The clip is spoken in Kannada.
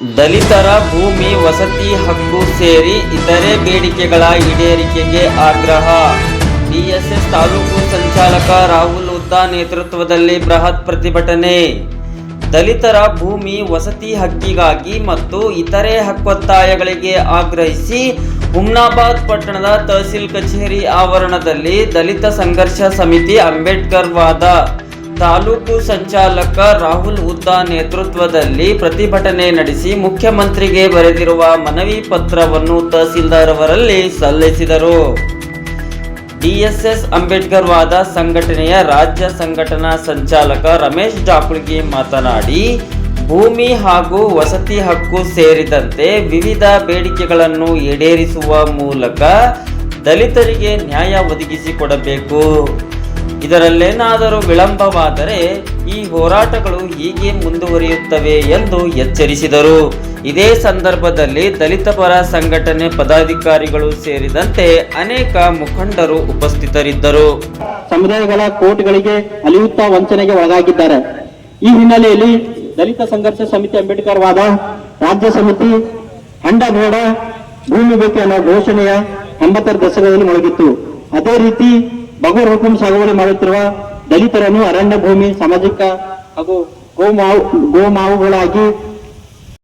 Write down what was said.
ದಲಿತರ ಭೂಮಿ, ವಸತಿ ಹಕ್ಕು ಸೇರಿ ಇತರೆ ಬೇಡಿಕೆಗಳ ಈಡೇರಿಕೆಗೆ ಆಗ್ರಹ. ಬಿಎಸ್ಎಸ್ ತಾಲೂಕು ಸಂಚಾಲಕ ರಾಹುಲ್ ಉದ್ದಾ ನೇತೃತ್ವದಲ್ಲಿ ಬೃಹತ್ ಪ್ರತಿಭಟನೆ. ದಲಿತರ ಭೂಮಿ, ವಸತಿ ಹಕ್ಕಿಗಾಗಿ ಮತ್ತು ಇತರೆ ಹಕ್ಕೊತ್ತಾಯಗಳಿಗೆ ಆಗ್ರಹಿಸಿ ಹುಮ್ನಾಬಾದ್ ಪಟ್ಟಣದ ತಹಸೀಲ್ ಕಚೇರಿ ಆವರಣದಲ್ಲಿ ದಲಿತ ಸಂಘರ್ಷ ಸಮಿತಿ ಅಂಬೇಡ್ಕರ್ ವಾದ. ತಾಲೂಕು ಸಂಚಾಲಕ ರಾಹುಲ್ ಉದ್ದಾ ನೇತೃತ್ವದಲ್ಲಿ ಪ್ರತಿಭಟನೆ ನಡೆಸಿ ಮುಖ್ಯಮಂತ್ರಿಗೆ ಬರೆದಿರುವ ಮನವಿ ಪತ್ರವನ್ನು ತಹಸೀಲ್ದಾರ್ ಅವರಲ್ಲಿ ಸಲ್ಲಿಸಿದರು. ಡಿಎಸ್ಎಸ್ ಅಂಬೇಡ್ಕರ್ ವಾದ ಸಂಘಟನೆಯ ರಾಜ್ಯ ಸಂಘಟನಾ ಸಂಚಾಲಕ ರಮೇಶ್ ಜಾಕುಳ್ಗಿ ಮಾತನಾಡಿ, ಭೂಮಿ ಹಾಗೂ ವಸತಿ ಹಕ್ಕು ಸೇರಿದಂತೆ ವಿವಿಧ ಬೇಡಿಕೆಗಳನ್ನು ಈಡೇರಿಸುವ ಮೂಲಕ ದಲಿತರಿಗೆ ನ್ಯಾಯ ಒದಗಿಸಿಕೊಡಬೇಕು. ಇದರಲ್ಲೇನಾದರೂ ವಿಳಂಬವಾದರೆ ಈ ಹೋರಾಟಗಳು ಹೀಗೆ ಮುಂದುವರಿಯುತ್ತವೆ ಎಂದು ಎಚ್ಚರಿಸಿದರು. ಇದೇ ಸಂದರ್ಭದಲ್ಲಿ ದಲಿತ ಪರ ಸಂಘಟನೆ ಪದಾಧಿಕಾರಿಗಳು ಸೇರಿದಂತೆ ಅನೇಕ ಮುಖಂಡರು ಉಪಸ್ಥಿತರಿದ್ದರು. ಸಮುದಾಯಗಳ ಕೋರ್ಟ್ಗಳಿಗೆ ಅಲಿಯುತ್ತಾ ವಂಚನೆಗೆ ಒಳಗಾಗಿದ್ದಾರೆ. ಈ ಹಿನ್ನೆಲೆಯಲ್ಲಿ ದಲಿತ ಸಂಘರ್ಷ ಸಮಿತಿ ಅಂಬೇಡ್ಕರ್ ವಾದ ರಾಜ್ಯ ಸಮಿತಿ ಅಂಡಬೇಡ ಭೂಮಿ ಬೇಕು ಅನ್ನೋ ಘೋಷಣೆಯ ಎಂಬತ್ತರ ದಶಕದಲ್ಲಿ ಮೊಳಗಿತ್ತು. ಅದೇ ರೀತಿ ಬಗೂರ್ ಹುಕುಂ ಸಾಗುವಳಿ ಮಾಡುತ್ತಿರುವ ದಲಿತರನ್ನು ಅರಣ್ಯ ಭೂಮಿ ಸಾಮಾಜಿಕ ಹಾಗೂ ಗೋಮಾವು ಗೋಮಾವುಗಳಾಗಿ